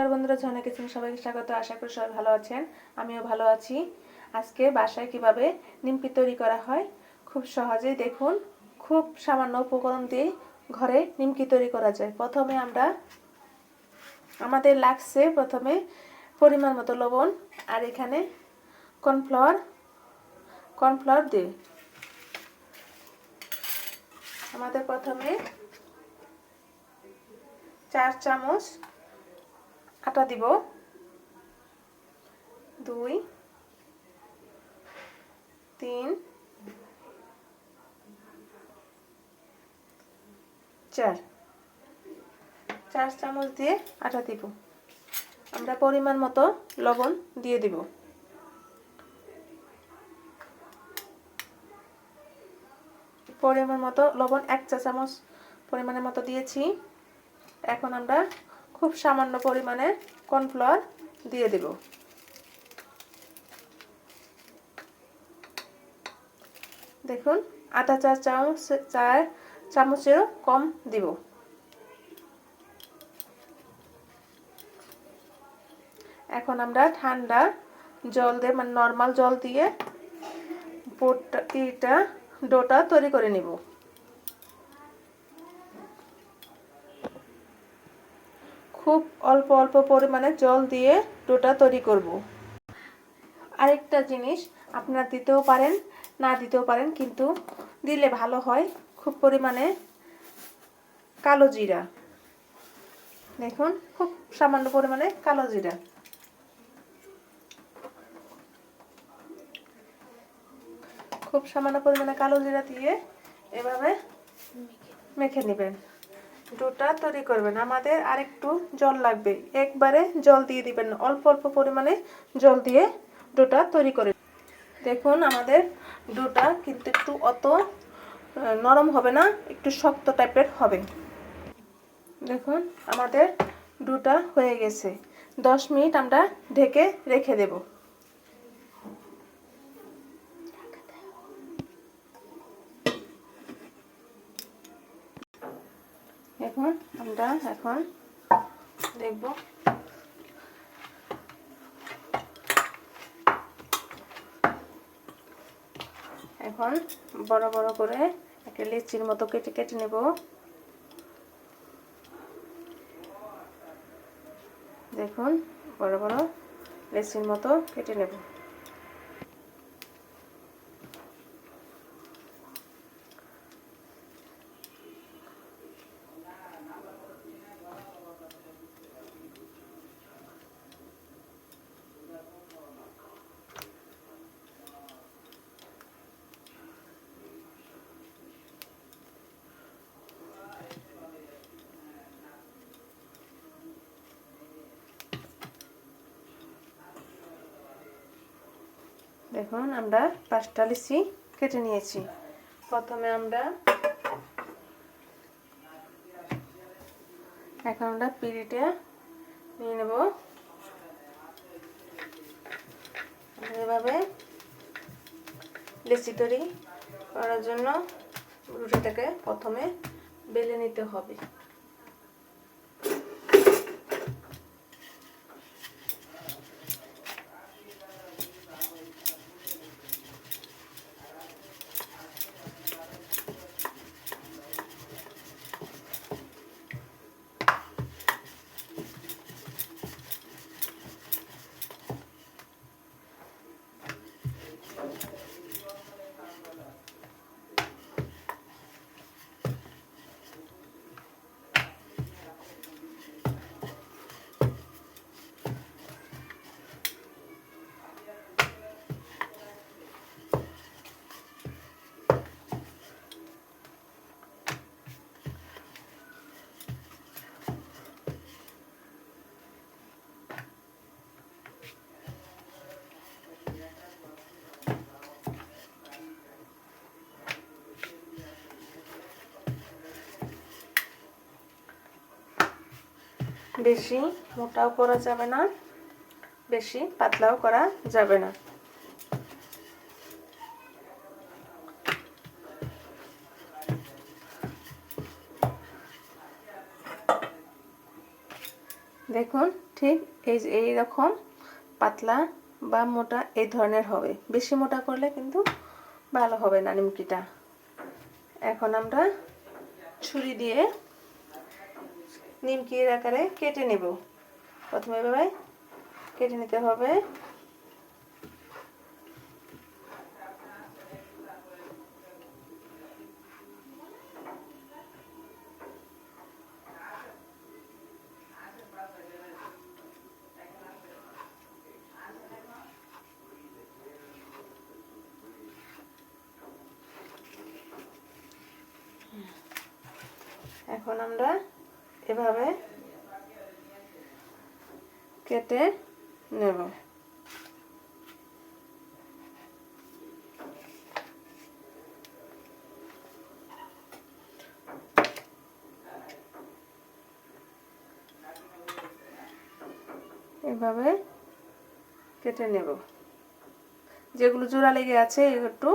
নমস্কার বন্ধুরা, ঝর্ণা কিচেন সবাইকে স্বাগত। আশা করি সবাই ভালো আছেন। আমিও ভালো আছি। আজকে বাসায় কীভাবে নিমকি তৈরি করা হয়, খুব সহজেই দেখুন। খুব সামান্য উপকরণ দিয়ে ঘরে নিমকি তৈরি করা যায়। প্রথমে আমরা আমাদের লাগছে প্রথমে পরিমাণ মতো লবণ আর এখানে কর্নফ্লাওয়ার কর্নফ্লাওয়ার দিয়ে আমাদের প্রথমে চার চামচ আটা দিব। দুই, তিন, চার। চার চামচ দিয়ে আটা দিব। আমরা পরিমাণ মতো লবণ দিয়ে দিব। পরিমাণ মতো লবণ এক চা চামচ পরিমাণের মতো দিয়েছি। এখন আমরা খুব সামান্য পরিমাণে কর্নফ্লাওয়ার দিয়ে দেব। দেখুন, আধা চা চামচ চার চামচেরও কম দিব। এখন আমরা ঠান্ডা জল দিয়ে মানে নর্মাল জল দিয়ে পোটটা, ইটা, ডোটা তৈরি করে নিব। খুব অল্প অল্প পরিমাণে জল দিয়ে ডোটা তৈরি করব। আরেকটা জিনিস আপনারা দিতেও পারেন, না দিতেও পারেন, কিন্তু দিলে ভালো হয় খুব পরিমাণে কালো জিরা। দেখুন, খুব সামান্য পরিমাণে কালো জিরা। খুব সামান্য পরিমাণে কালো জিরা দিয়ে এভাবে মেখে নেবেন। ডোটা তৈরি করবেন। আমাদের আরেকটু জল লাগবে। একবারে জল দিয়ে দিবেন অল্প অল্প পরিমাণে জল দিয়ে ডোটা তৈরি করে দেখুন, আমাদের ডোটা কিন্তু একটু অত নরম হবে না, একটু শক্ত টাইপের হবে। দেখুন, আমাদের ডোটা হয়ে গেছে। দশ মিনিট আমরা ঢেকে রেখে দেব এখন আমরা এখন দেখব। এখন বড় বড় করে একটা লিচির মতো কেটে কেটে নেব। দেখুন, বড় বড় লিচির মতো কেটে নেব। দেখুন আমরা পাঁচটা লিচি কেটে নিয়েছি। প্রথমে আমরা এখন আমরা পিড়িটা নিয়ে নেব। এভাবে লিচি তৈরি করার জন্য রুটিটাকে প্রথমে বেলে নিতে হবে। বেশি মোটাও করা যাবে না, বেশি পাতলাও করা যাবে না। দেখুন ঠিক এই যে এইরকম পাতলা বা মোটা এই ধরনের হবে। বেশি মোটা করলে কিন্তু ভালো হবে না নিমকিটা। এখন আমরা ছুরি দিয়ে নিমকির আকারে কেটে নেব। প্রথমে এভাবে কেটে নিতে হবে। এখন আমরা এভাবে কেটে নেব। এভাবে কেটে নেব। যেগুলো জোড়া লেগে আছে একটু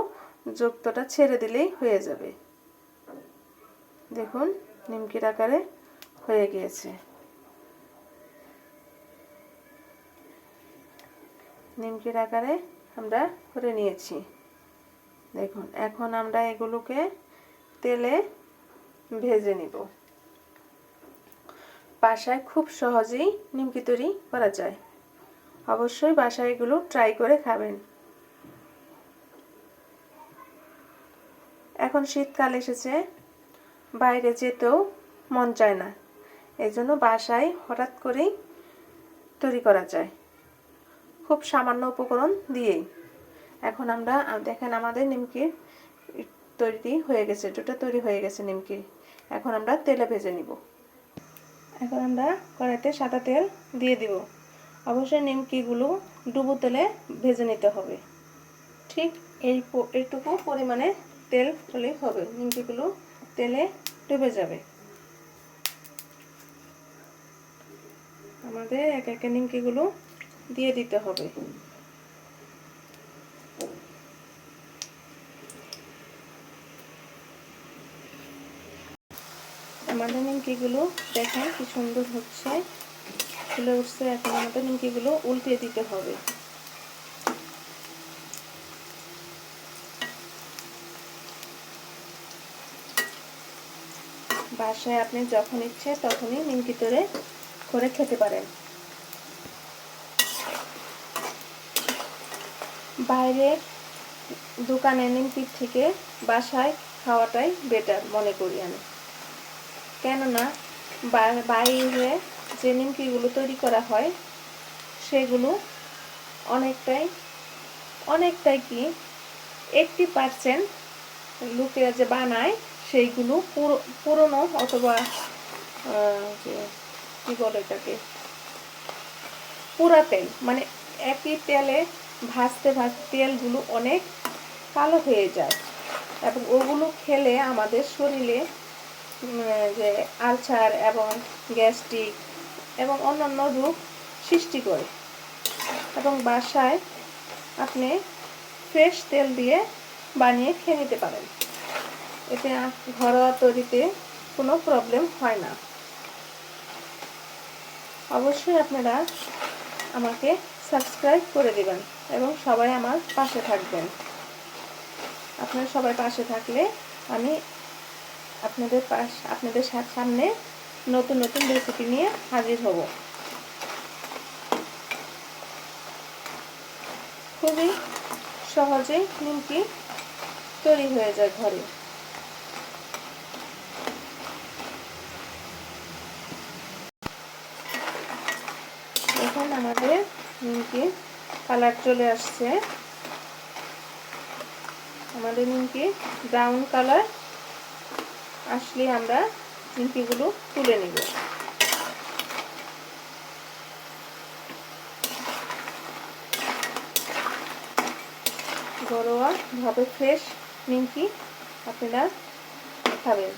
যুক্তটা ছেড়ে দিলেই হয়ে যাবে। দেখুন, নিমকির আকারে হয়ে গিয়েছে। নিমকির আকারে আমরা করে নিয়েছি। দেখুন, এখন আমরা এগুলোকে তেলে ভেজে নিব। বাসায় খুব সহজেই নিমকি তৈরি করা যায়। অবশ্যই বাসায় এগুলো ট্রাই করে খাবেন। এখন শীতকাল এসেছে, বাইরে যেতেও মন চায় না। জন্য বাসায় হঠাৎ করেই তৈরি করা যায়। খুব সামান্য উপকরণ দিয়েই। এখন আমরা দেখেন আমাদের নিমকির তৈরি হয়ে গেছে, দুটো তৈরি হয়ে গেছে নিমকি এখন আমরা তেলে ভেজে নিব। এখন আমরা কড়াইতে সাদা তেল দিয়ে দিব। অবশ্যই নিমকিগুলো ডুবো তেলে ভেজে নিতে হবে। ঠিক এই এইটুকু পরিমাণে তেল হলেই হবে। নিমকিগুলো তেলে ডুবে যাবে। আমাদের এক একে নিমকিগুলো দিয়ে দিতে হবে। আমাদের নিমকিগুলো দেখেন কি সুন্দর হচ্ছে। ফুলে উঠছে, এখন আমাদের নিমকিগুলো উল্টে দিতে হবে। বাসায় আপনি যখন ইচ্ছে তখনই নিমকি তরে করে খেতে পারেন। বাইরে দোকানে নিমকির থেকে বাসায় খাওয়াটাই বেটার মনে করি আমি। কেননা বাইরে যে নিমকিগুলো তৈরি করা হয়, সেগুলো অনেকটাই অনেকটাই কি এইটটি পার্সেন্ট লোকেরা যে বানায়, সেইগুলো পুরো পুরনো অথবা কী বলে এটাকে? পুরা তেল মানে একই তেলে ভাজতে ভাজতে তেলগুলো অনেক কালো হয়ে যায়। এবং ওগুলো খেলে আমাদের শরীরে যে আলসার এবং গ্যাস্ট্রিক এবং অন্যান্য রোগ সৃষ্টি করে। এবং বাসায় আপনি ফ্রেশ তেল দিয়ে বানিয়ে খেয়ে নিতে পারেন। এতে ঘরোয়া তৈরিতে কোনো প্রবলেম হয় না। অবশ্যই আপনারা আমাকে সাবস্ক্রাইব করে দেবেন এবং সবাই আমার পাশে থাকবেন। আপনারা সবাই পাশে থাকলে আমি আপনাদের পাশ, আপনাদের সামনে নতুন নতুন রেসিপি নিয়ে হাজির হব। খুবই সহজেই নিমকি তৈরি হয়ে যায় ঘরে এখন আমাদের নিমকি কালার চলে আসছে। আমাদের নিমকি ব্রাউন কালার। আসলে আমরা নিমকিগুলো তুলে নেব। ঘরোয়া ভাবে ফ্রেশ নিমকি আপনারা খাবেন।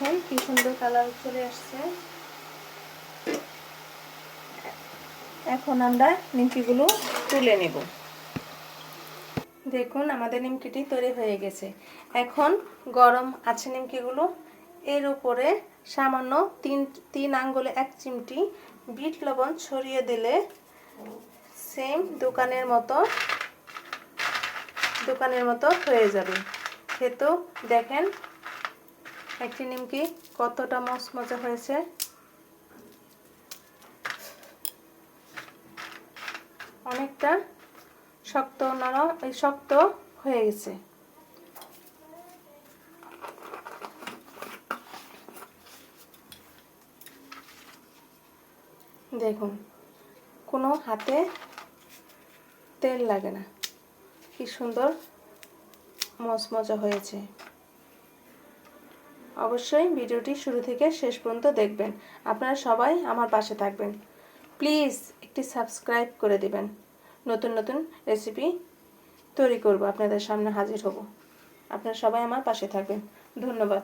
দেখুন কি সুন্দর কালার চলে আসছে। এখন আমরা নিমকিগুলো তুলে নেব। দেখুন আমাদের নিমকিটি তৈরি হয়ে গেছে। এখন গরম আছে নিমকিগুলো। এর উপরে সামান্য তিন তিন আঙ্গুলে এক চিমটি বিট লবণ ছড়িয়ে দিলে সেম দোকানের মতো দোকানের মতো হয়ে যাবে। খেতেও দেখেন একটি নিমকি কতটা মচমচে হয়েছে? অনেকটা শক্ত নরম এই শক্ত হয়ে গেছে। দেখুন, কোনো হাতে তেল লাগে না। কি সুন্দর মচমচা হয়েছে। অবশ্যই ভিডিওটি শুরু থেকে শেষ পর্যন্ত দেখবেন। আপনারা সবাই আমার পাশে থাকবেন। প্লিজ একটি সাবস্ক্রাইব করে দিবেন। নতুন নতুন রেসিপি তৈরি করব, আপনাদের সামনে হাজির হব। আপনারা সবাই আমার পাশে থাকবেন। ধন্যবাদ।